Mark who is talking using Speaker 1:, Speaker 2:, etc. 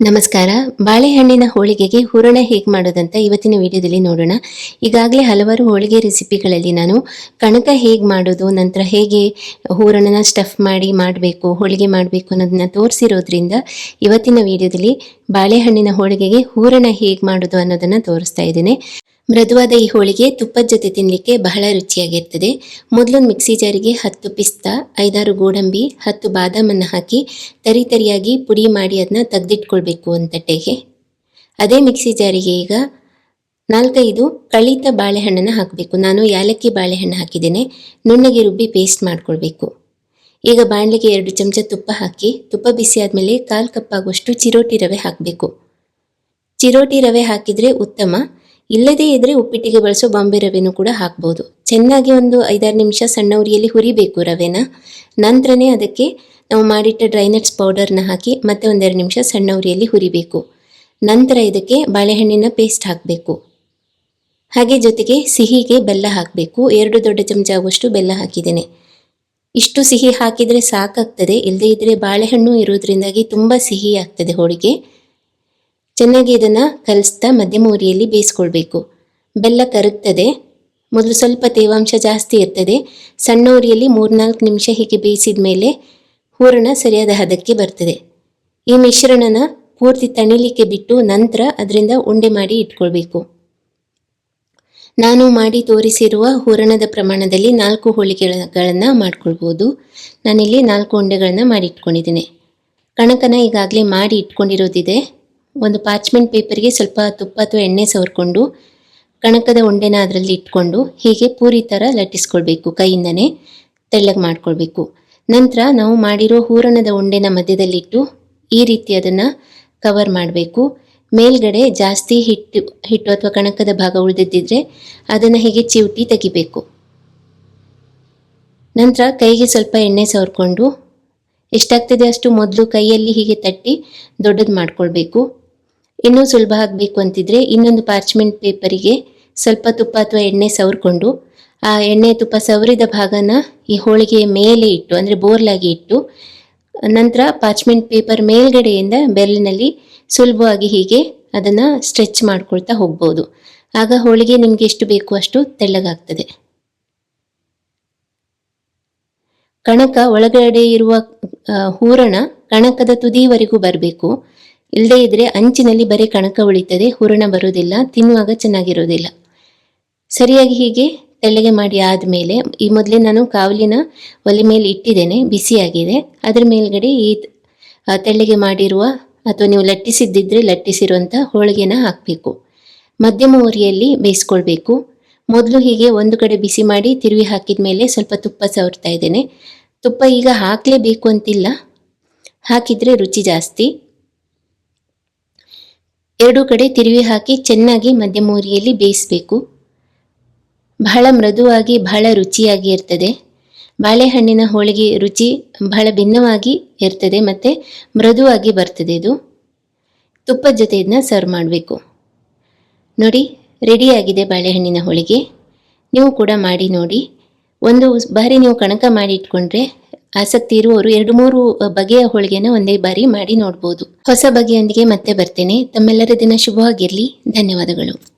Speaker 1: ನಮಸ್ಕಾರ. ಬಾಳೆಹಣ್ಣಿನ ಹೋಳಿಗೆಗೆ ಹೂರಣ ಹೇಗೆ ಮಾಡೋದಂತ ಇವತ್ತಿನ ವಿಡಿಯೋದಲ್ಲಿ ನೋಡೋಣ. ಈಗಾಗಲೇ ಹಲವಾರು ಹೋಳಿಗೆ ರೆಸಿಪಿಗಳಲ್ಲಿ ನಾನು ಕಣಕ ಹೇಗೆ ಮಾಡೋದು, ನಂತರ ಹೇಗೆ ಹೂರಣನ ಸ್ಟಫ್ ಮಾಡಿ ಮಾಡಬೇಕು, ಹೋಳಿಗೆ ಮಾಡಬೇಕು ಅನ್ನೋದನ್ನ ತೋರಿಸಿರೋದ್ರಿಂದ ಇವತ್ತಿನ ವಿಡಿಯೋದಲ್ಲಿ ಬಾಳೆಹಣ್ಣಿನ ಹೋಳಿಗೆಗೆ ಹೂರಣ ಹೇಗೆ ಮಾಡೋದು ಅನ್ನೋದನ್ನ ತೋರಿಸ್ತಾ ಇದ್ದೇನೆ. ಮೃದುವಾದ ಈ ಹೋಳಿಗೆ ತುಪ್ಪದ ಜೊತೆ ತಿನ್ನಲಿಕ್ಕೆ ಬಹಳ ರುಚಿಯಾಗಿರ್ತದೆ. ಮೊದಲೊಂದು ಮಿಕ್ಸಿ ಜಾರಿಗೆ ಹತ್ತು ಪಿಸ್ತಾ, ಐದಾರು ಗೋಡಂಬಿ, ಹತ್ತು ಬಾದಾಮನ್ನು ಹಾಕಿ ತರಿ ತರಿಯಾಗಿ ಪುಡಿ ಮಾಡಿ ಅದನ್ನ ತೆಗೆದಿಟ್ಕೊಳ್ಬೇಕು ಒಂದು ತಟ್ಟೆಗೆ ಅದೇ ಮಿಕ್ಸಿ ಜಾರಿಗೆ ಈಗ ನಾಲ್ಕೈದು ಕಳಿತ ಬಾಳೆಹಣ್ಣನ್ನು ಹಾಕಬೇಕು. ನಾನು ಯಾಲಕ್ಕಿ ಬಾಳೆಹಣ್ಣು ಹಾಕಿದ್ದೇನೆ. ನುಣ್ಣಗೆ ರುಬ್ಬಿ ಪೇಸ್ಟ್ ಮಾಡಿಕೊಳ್ಬೇಕು. ಈಗ ಬಾಣಲೆಗೆ ಎರಡು ಚಮಚ ತುಪ್ಪ ಹಾಕಿ, ತುಪ್ಪ ಬಿಸಿ ಆದಮೇಲೆ ಕಾಲು ಕಪ್ ಆಗುವಷ್ಟು ಚಿರೋಟಿ ರವೆ ಹಾಕಬೇಕು. ಚಿರೋಟಿ ರವೆ ಹಾಕಿದರೆ ಉತ್ತಮ. ಇಲ್ಲದೇ ಇದ್ರೆ ಉಪ್ಪಿಟ್ಟಿಗೆ ಬಳಸೋ ಬಾಂಬೆ ರವೆನೂ ಕೂಡ ಹಾಕ್ಬೋದು. ಚೆನ್ನಾಗಿ ಒಂದು ಐದಾರು ನಿಮಿಷ ಸಣ್ಣ ಉರಿಯಲ್ಲಿ ಹುರಿಬೇಕು ರವೆನ. ನಂತರನೇ ಅದಕ್ಕೆ ನಾವು ಮಾಡಿಟ್ಟ ಡ್ರೈನಟ್ಸ್ ಪೌಡರ್ನ ಹಾಕಿ ಮತ್ತೆ ಒಂದೆರಡು ನಿಮಿಷ ಸಣ್ಣ ಉರಿಯಲ್ಲಿ ಹುರಿಬೇಕು. ನಂತರ ಇದಕ್ಕೆ ಬಾಳೆಹಣ್ಣಿನ ಪೇಸ್ಟ್ ಹಾಕಬೇಕು. ಹಾಗೆ ಜೊತೆಗೆ ಸಿಹಿಗೆ ಬೆಲ್ಲ ಹಾಕಬೇಕು. ಎರಡು ದೊಡ್ಡ ಚಮಚ ಆಗುವಷ್ಟು ಬೆಲ್ಲ ಹಾಕಿದ್ದೇನೆ. ಇಷ್ಟು ಸಿಹಿ ಹಾಕಿದರೆ ಸಾಕಾಗ್ತದೆ. ಇಲ್ಲದೇ ಇದ್ದರೆ ಬಾಳೆಹಣ್ಣು ಇರೋದ್ರಿಂದಾಗಿ ತುಂಬ ಸಿಹಿ ಆಗ್ತದೆ ಹೋಳಿಗೆ. ಚೆನ್ನಾಗಿ ಇದನ್ನು ಕಲಿಸ್ತಾ ಮಧ್ಯಮ ಉರಿಯಲ್ಲಿ ಬೇಯಿಸ್ಕೊಳ್ಬೇಕು. ಬೆಲ್ಲ ಕರಗ್ತದೆ ಮೊದಲು ಸ್ವಲ್ಪ ತೇವಾಂಶ ಜಾಸ್ತಿ ಇರ್ತದೆ. ಸಣ್ಣ ಉರಿಯಲ್ಲಿ ಮೂರ್ನಾಲ್ಕು ನಿಮಿಷ ಹೀಗೆ ಬೇಯಿಸಿದ ಮೇಲೆ ಹೂರಣ ಸರಿಯಾದ ಹದಕ್ಕೆ ಬರ್ತದೆ. ಈ ಮಿಶ್ರಣನ ಪೂರ್ತಿ ತಣಿಲಿಕ್ಕೆ ಬಿಟ್ಟು ನಂತರ ಅದರಿಂದ ಉಂಡೆ ಮಾಡಿ ಇಟ್ಕೊಳ್ಬೇಕು. ನಾನು ಮಾಡಿ ತೋರಿಸಿರುವ ಹೂರಣದ ಪ್ರಮಾಣದಲ್ಲಿ ನಾಲ್ಕು ಹೋಳಿಗೆಗಳನ್ನು ಮಾಡ್ಕೊಳ್ಬೋದು. ನಾನಿಲ್ಲಿ ನಾಲ್ಕು ಉಂಡೆಗಳನ್ನು ಮಾಡಿ ಇಟ್ಕೊಂಡಿದ್ದೀನಿ. ಕಣಕನ ಈಗಾಗಲೇ ಮಾಡಿ ಇಟ್ಕೊಂಡಿರೋದಿದೆ. ಒಂದು ಪಾರ್ಚ್ಮೆಂಟ್ ಪೇಪರ್ಗೆ ಸ್ವಲ್ಪ ತುಪ್ಪ ಅಥವಾ ಎಣ್ಣೆ ಸವರ್ಕೊಂಡು, ಕಣಕದ ಉಂಡೆನ ಅದರಲ್ಲಿ ಇಟ್ಕೊಂಡು, ಹೀಗೆ ಪೂರಿ ಥರ ಲಟ್ಟಿಸ್ಕೊಳ್ಬೇಕು ಕೈಯಿಂದನೇ, ತೆಳ್ಳಗೆ ಮಾಡ್ಕೊಳ್ಬೇಕು. ನಂತರ ನಾವು ಮಾಡಿರೋ ಹೂರಣದ ಉಂಡೆನ ಮಧ್ಯದಲ್ಲಿಟ್ಟು ಈ ರೀತಿ ಅದನ್ನು ಕವರ್ ಮಾಡಬೇಕು. ಮೇಲ್ಗಡೆ ಜಾಸ್ತಿ ಹಿಟ್ಟು ಹಿಟ್ಟು ಅಥವಾ ಕಣಕದ ಭಾಗ ಉಳಿದಿದ್ದರೆ ಅದನ್ನು ಹೀಗೆ ಚಿವುಟಿ ತೆಗಿಬೇಕು. ನಂತರ ಕೈಗೆ ಸ್ವಲ್ಪ ಎಣ್ಣೆ ಸವರ್ಕೊಂಡು, ಎಷ್ಟಾಗ್ತದೆ ಅಷ್ಟು ಮೊದಲು ಕೈಯಲ್ಲಿ ಹೀಗೆ ತಟ್ಟಿ ದೊಡ್ಡದು ಮಾಡ್ಕೊಳ್ಬೇಕು. ಇನ್ನೂ ಸುಲಭ ಆಗಬೇಕು ಅಂತಿದ್ರೆ ಇನ್ನೊಂದು ಪಾರ್ಚ್ಮೆಂಟ್ ಪೇಪರಿಗೆ ಸ್ವಲ್ಪ ತುಪ್ಪ ಅಥವಾ ಎಣ್ಣೆ ಸವರ್ಕೊಂಡು, ಆ ಎಣ್ಣೆ ತುಪ್ಪ ಸವರಿದ ಭಾಗನ ಈ ಹೋಳಿಗೆಯ ಮೇಲೆ ಇಟ್ಟು, ಅಂದರೆ ಬೋರ್ಲಾಗಿ ಇಟ್ಟು, ನಂತರ ಪಾರ್ಚ್ಮೆಂಟ್ ಪೇಪರ್ ಮೇಲ್ಗಡೆಯಿಂದ ಬೆರಳಿನಲ್ಲಿ ಸುಲಭವಾಗಿ ಹೀಗೆ ಅದನ್ನು ಸ್ಟ್ರೆಚ್ ಮಾಡ್ಕೊಳ್ತಾ ಹೋಗ್ಬೋದು. ಆಗ ಹೋಳಿಗೆ ನಿಮಗೆ ಎಷ್ಟು ಬೇಕು ಅಷ್ಟು ತೆಳ್ಳಗಾಗ್ತದೆ. ಕಣಕ ಒಳಗಡೆ ಇರುವ ಹೂರಣ ಕಣಕದ ತುದಿವರೆಗೂ ಬರಬೇಕು. ಇಲ್ಲದೇ ಇದ್ರೆ ಅಂಚಿನಲ್ಲಿ ಬರೀ ಕಣಕ ಉಳಿತದೆ, ಹೂರಣ ಬರೋದಿಲ್ಲ ತಿನ್ನುವಾಗ ಚೆನ್ನಾಗಿರೋದಿಲ್ಲ ಸರಿಯಾಗಿ ಹೀಗೆ ತೆಳ್ಳಗೆ ಮಾಡಿ ಆದಮೇಲೆ, ಈ ಮೊದಲೇ ನಾನು ಕಾವಲಿನ ಒಲೆ ಮೇಲೆ ಇಟ್ಟಿದ್ದೇನೆ, ಬಿಸಿಯಾಗಿದೆ. ಅದರ ಮೇಲ್ಗಡೆ ಈ ತೆಳ್ಳಗೆ ಮಾಡಿರುವ ಅಥವಾ ನೀವು ಲಟ್ಟಿಸಿದ್ದಿದ್ರೆ ಲಟ್ಟಿಸಿರುವಂಥ ಹೋಳಿಗೆನ ಹಾಕಬೇಕು. ಮಧ್ಯಮ ಉರಿಯಲ್ಲಿ ಬೇಯಿಸ್ಕೊಳ್ಬೇಕು. ಮೊದಲು ಹೀಗೆ ಒಂದು ಕಡೆ ಬಿಸಿ ಮಾಡಿ ತಿರುವಿ ಹಾಕಿದ ಮೇಲೆ ಸ್ವಲ್ಪ ತುಪ್ಪ ಸವರ್ತಾ ಇದ್ದೇನೆ. ತುಪ್ಪ ಈಗ ಹಾಕಲೇಬೇಕು ಅಂತಿಲ್ಲ. ಹಾಕಿದರೆ ರುಚಿ ಜಾಸ್ತಿ. ಎರಡು ಕಡೆ ತಿರುವಿ ಹಾಕಿ ಚೆನ್ನಾಗಿ ಮಧ್ಯಮೂರಿಯಲ್ಲಿ ಬೇಯಿಸಬೇಕು. ಬಹಳ ಮೃದುವಾಗಿ, ಬಹಳ ರುಚಿಯಾಗಿ ಇರ್ತದೆ. ಬಾಳೆಹಣ್ಣಿನ ಹೋಳಿಗೆ ರುಚಿ ಬಹಳ ಭಿನ್ನವಾಗಿ ಇರ್ತದೆ ಮತ್ತು ಮೃದುವಾಗಿ ಬರ್ತದೆ ಇದು. ತುಪ್ಪದ ಜೊತೆ ಇದನ್ನ ಸರ್ವ್ ಮಾಡಬೇಕು. ನೋಡಿ ರೆಡಿಯಾಗಿದೆ ಬಾಳೆಹಣ್ಣಿನ ಹೋಳಿಗೆ. ನೀವು ಕೂಡ ಮಾಡಿ ನೋಡಿ. ಒಂದು ಬಾರಿ ನೀವು ಕಣಕ ಮಾಡಿ ಇಟ್ಕೊಂಡ್ರೆ ಆಸಕ್ತಿ ಇರುವವರು ಎರಡು ಮೂರು ಬಗೆಯ ಹೋಳಿಗೆನ ಒಂದೇ ಬಾರಿ ಮಾಡಿ ನೋಡ್ಬೋದು. ಹೊಸ ಬಗೆಯೊಂದಿಗೆ ಮತ್ತೆ ಬರ್ತೇನೆ. ತಮ್ಮೆಲ್ಲರ ದಿನ ಶುಭವಾಗಿರಲಿ. ಧನ್ಯವಾದಗಳು.